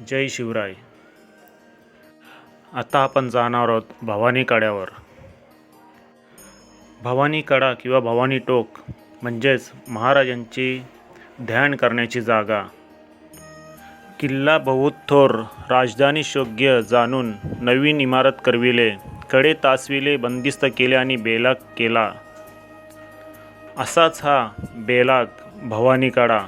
जय शिवराय. आता आपण जाणार आहोत भवानी कड्यावर. भवानी कडा किंवा भवानी टोक म्हणजेच महाराजांची ध्यान करण्याची जागा. किल्ला बहुत थोर राजधानी शोग्य जाणून नवीन इमारत करविले कडे तासविले बंदिस्त केले आणि बेलाग केला. असाच हा बेलाग भवानी कडा.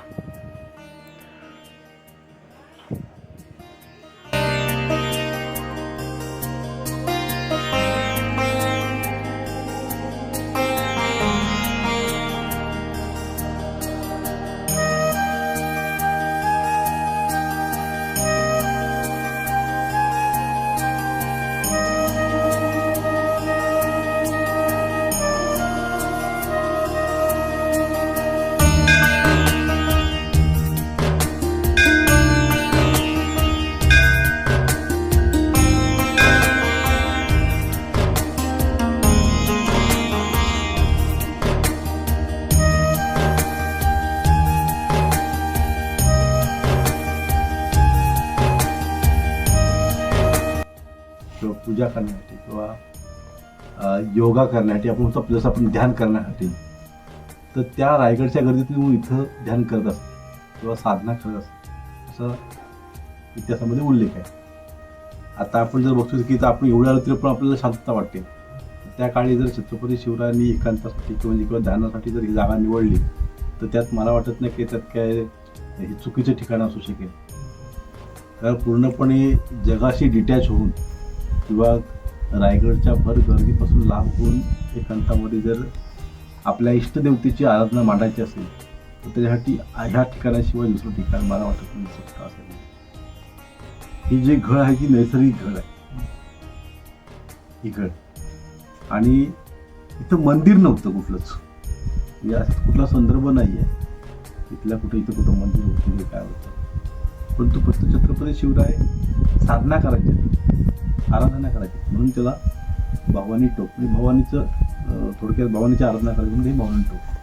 पूजा करण्यासाठी किंवा योगा करण्यासाठी आपण म्हणतो जसं आपण ध्यान करण्यासाठी तर त्या रायगडच्या गर्दीतून इथं ध्यान करत असतो किंवा साधना करत असतो. असं इतिहासामध्ये उल्लेख आहे. आता आपण जर बघतो की इथं आपण एवढ्या आलो तरी पण आपल्याला शांतता वाटते. त्या काळी जर छत्रपती शिवरायांनी एकांतासाठी किंवा म्हणजे किंवा ध्यानासाठी जर ही जागा निवडली तर त्यात मला वाटत नाही की त्यात काय हे चुकीचं ठिकाण असू शकेल. कारण पूर्णपणे जगाशी डिटॅच होऊन किंवा रायगडच्या भर गर्दीपासून लांब होऊन एकांतामध्ये जर आपल्या इष्टदेवतेची आराधना मांडायची असेल तर त्याच्यासाठी ह्या ठिकाणाशिवाय दुसरं ठिकाण मला वाटत नाही असेल ही जी घळ आहे ती नैसर्गिक घळ आहे. ही घळ. आणि इथं मंदिर नव्हतं कुठलंच. म्हणजे कुठला संदर्भ नाही आहे इथल्या कुठं इथं कुठं मंदिर होतं काय होतं. परंतु फक्त छत्रपती शिवराय साधना करायची. आराधना करायची. म्हणून त्याला भवानी टोक म्हणजे भवानीचं थोडक्यात भवानीची आराधना करायची म्हणजे हे भवानी टोक.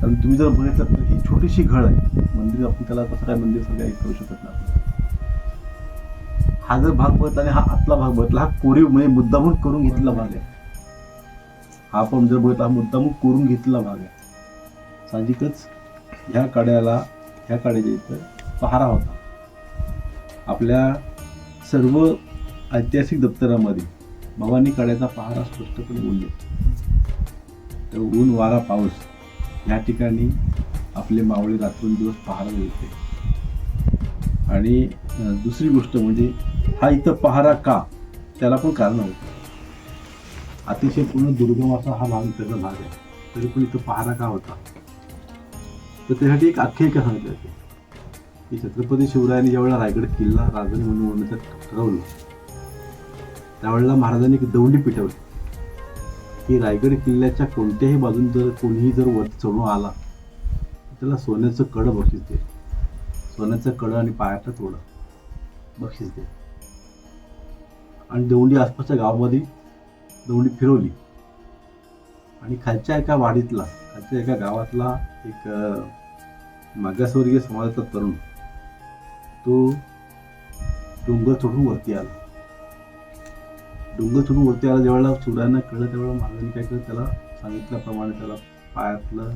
कारण तुम्ही जर बघितलं तर ही छोटीशी घळ आहे. मंदिर आपण त्याला कसं काय मंदिर सगळं हे करू शकत नाही. हा जर भाग बघितला आणि हा आतला भाग बघितला हा कोरीव म्हणजे मुद्दामून करून घेतलेला भाग आहे. हा आपण जर बघितला हा मुद्दामून करून घेतलेला भाग आहे. साहजिकच ह्या कड्याला ह्या कड्याच्या इथं पहारा होता. आपल्या सर्व ऐतिहासिक दप्तरामध्ये भवानी काळ्याचा पहारा स्पष्टपणे उल्लेख तर ऊन वारा पाऊस या ठिकाणी आपले मावळे रात्रंदिवस पहारा देते. आणि दुसरी गोष्ट म्हणजे हा इथं पहारा का? त्याला पण कारण होतं अतिशय पूर्ण दुर्गम असा हा भाग त्याचा भाग आहे. तरी पण इथं पहारा का होता? तर त्यासाठी एक आख्यायिका सांगितली जाते. की छत्रपती शिवरायांनी ज्यावेळेला रायगड किल्ला राजधानी म्हणून होण्याचं ठरवलं त्यावेळेला महाराजांनी एक दौंडी पिटवली की रायगड किल्ल्याच्या कोणत्याही बाजून जर कोणीही जर वर चढून आला तर त्याला सोन्याचं कडं बक्षीस दे. सोन्याचं कडं आणि पायाचं तोडं बक्षीस दे. आणि दौंडी आसपासच्या गावामध्ये दौंडी फिरवली. आणि खालच्या एका वाडीतला खालच्या एका गावातला एक मागासवर्गीय समाजाचा तरुण तो डोंगर चढून वरती आला. डोंगर चढून वरती आला ज्यावेळेला शिवरायांना कळलं त्यावेळेला महाराजांनी काय केलं? त्याला सांगितल्याप्रमाणे त्याला पायातलं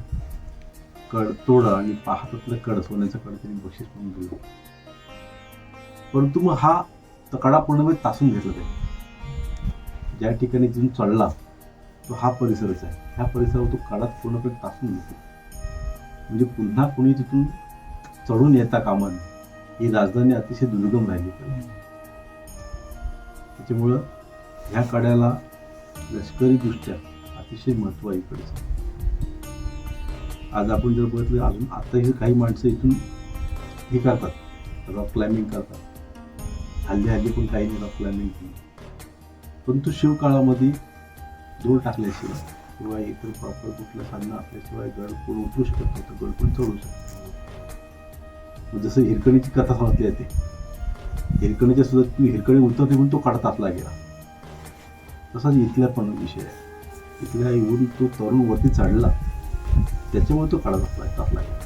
कड तोडा आणि पाहतातलं कड सोन्याचं कड त्यांनी बक्षीस म्हणून दिलं. परंतु मग हा तकडा कडा पूर्णपणे तासून घेतला त्याने. ज्या ठिकाणी तिथून चढला तो हा परिसरच आहे. ह्या परिसरावर तो कडा पूर्णपणे तासून घेतो म्हणजे पुन्हा कोणी तिथून चढून येता कामा नये. ही राजधानी अतिशय दुर्गम राहिली. त्याच्यामुळं ह्या कड्याला लष्करी दृष्ट्या अतिशय महत्त्व आहे इकडे. आज आपण जर बघितलं अजून आताही काही माणसं इथून हे करतात रॉक क्लाइम्बिंग करतात. हल्ली हल्ली पण काही नाही रॉक क्लाइम्बिंग केली. परंतु शिवकाळामध्ये दूर टाकल्याशिवाय किंवा इतर प्रॉपर कुठलं साधनं असल्याशिवाय गड कोण उतरू शकत नव्हतं गड पण चढू शकत नव्हतं. जसं हिरकणीची कथा सांगते येते. हिरकणीच्या सुद्धा तुम्ही हिरकणी उतरते म्हणून तो काढत आपला गेला. तसाच इथल्या पण विषय आहे. इथल्या येऊन तो तरुण वरती चढला. त्याच्यामुळे तो काढत असला टाकला गेला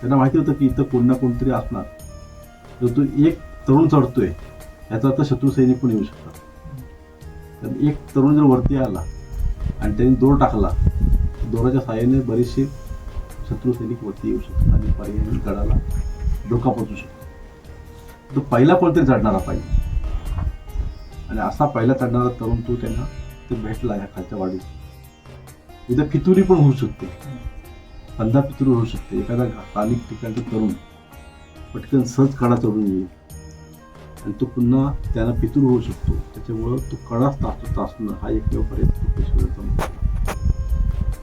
त्यांना माहिती होतं की इथं कोण ना कोणतरी असणार. जर तो एक तरुण चढतोय. याचा अर्थ शत्रू सैनिक पण येऊ शकतात. तर एक तरुण जर वरती आला आणि त्यांनी दोर टाकला दोराच्या सहाय्याने बरेचसे शत्रू सैनिक वरती येऊ शकतात आणि पर्यायी गडाला धोका पोचू शकतो. तो पहिला कोणतरी चढणारा पाहिजे. आणि असा पहिला चढणारा तरुण तो त्यांना ते भेटला ह्या खालच्या वाढीत इथं फितुरी पण होऊ शकते. अंधा पितूर होऊ शकते. एखादा स्थानिक ठिकाणचा तरुण पटकन सहज कडा चढून येईल. आणि तो पुन्हा त्याला पितूर होऊ शकतो. त्याच्यामुळं तो कडाच तासतो तासणं हा एकमेव पर्यंत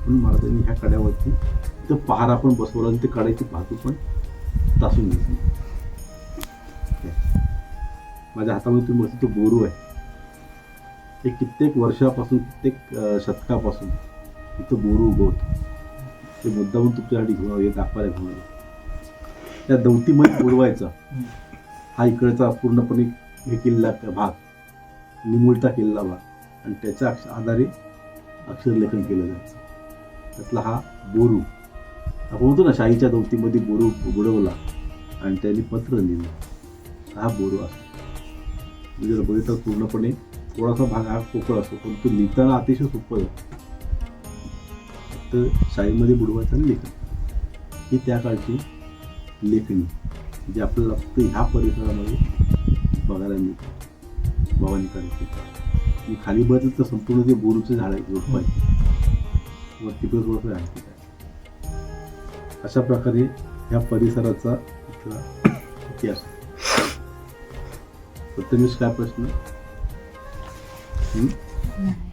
म्हणून महाराजांनी ह्या कड्यावरती तिथं पहारा पण बसवला आणि ते कड्याची बाजू पण तासून घेतली. माझ्या हातामध्ये तुम्ही बघतो तो बोरू आहे. हे कित्येक वर्षापासून कित्येक शतकापासून इथं बोरू उभं ते मुद्दामून तुमच्यासाठी घेऊन हे दाखवायला घेऊन त्या दौतीमध्ये बुडवायचा हा इकडचा पूर्णपणे हे किल्ला भाग निमुळता किल्ला भाग. आणि त्याच्या आधारे अक्षरलेखन केलं जायचं. त्यातला हा बोरू. आपण म्हणतो ना शाहीच्या दौतीमध्ये बोरू बुडवला आणि त्यांनी पत्र लिहिलं. हा बोरू असतो. म्हणजे जर बघितलं पूर्णपणे थोडासा भाग हा पोकळ असतो पण तो लिहिताना अतिशय सोपं जातं फक्त शाळेमध्ये बुडवायचं आणि लेखन ही त्या काळची लेखणी जी आपल्याला फक्त ह्या परिसरामध्ये बघायला मिळते. भवानी करायची. मी खाली बघितलं तर संपूर्ण ते बोरूचं झाड आहे झोप वरती पण थोडंसं आहे. अशा प्रकारे ह्या परिसराचा इथला इतिहास. प्रथमेश काय प्रश्न? नाही.